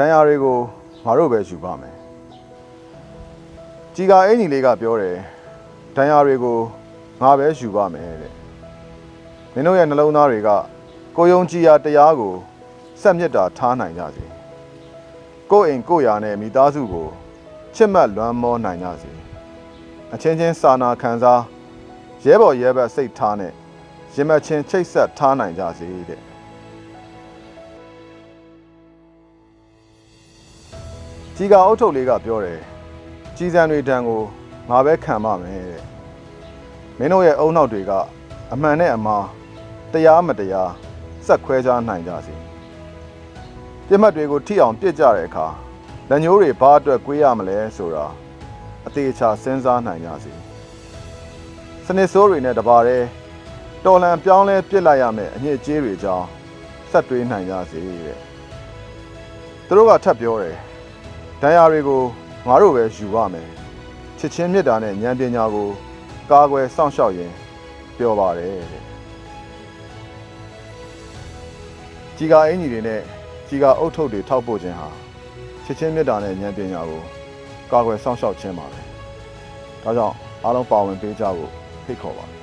ဒဏ်ရာတွေကိုငါတို့ပဲယူပါမယ်ကြီးကအင်ကြီးလေးကပြောတယ်ဒဏ်ရာတွေကိုငါပဲယူပါမယ်တဲ့မင်းတို့ရဲ့နှလုံးသားတွေကကိုယုံကြည်ရာတရားကိုစက်မြစ်တာထားနိုင်ကြစေကိုယ့်အိမ်ကိုယ့်ယာနဲ့မိသားစုကိုချစ်မှတ်လွမ်းမောနိုင်ကြစေအချင်းချင်းစာနာခံစားရဲဘော်ရဲဘက်စိတ်ထားနဲ့ရင်မချင်းချိတ်ဆက်ထားနိုင်ကြစေတဲ့ ကြီးကအုတ်ထုတ်လေးကပြောတယ်ကြီးစံတွေတန်ကိုငါပဲခံပါမယ်တဲ့မင်းတို့ရဲ့အုံနောက်တွေကအမှန်နဲ့အမှားတရားမတရားဆက်ခွဲခြားနိုင်ကြစေပြစ်မှတ်တွေကိုထိအောင်ပြစ်ကြတဲ့အခါလက်ညိုးတွေဘာအတွက်ကွေးရမလဲဆိုတာအသေးချာစဉ်းစားနိုင်ကြစေစနစ်ဆိုးတွေနဲ့တပါတဲ့တော်လန်ပြောင်းလဲပြစ်လိုက်ရမယ်အညစ်အကြေးတွေကြောင်းဆက်တွေးနိုင်ကြစေတဲ့သူတို့ကထပ်ပြောတယ် ဒဏ်ရာတွေကိုငါတို့ပဲယူရမယ်ချစ်ချင်းမြတ်တာနဲ့ဉာဏ်ပညာကို ကာကွယ်စောင့်ရှောက်ရင်ပြောပါတယ်တဲ့ကြီးကအင်ကြီးတွေနဲ့ကြီးကအုတ်ထုပ်တွေထောက်ပို့ခြင်းဟာချစ်ချင်းမြတ်တာနဲ့ဉာဏ်ပညာကိုကာကွယ်စောင့်ရှောက်ခြင်းပါပဲဒါကြောင့်အားလုံးပါဝင်ပေးကြဖို့ဖိတ်ခေါ်ပါတယ်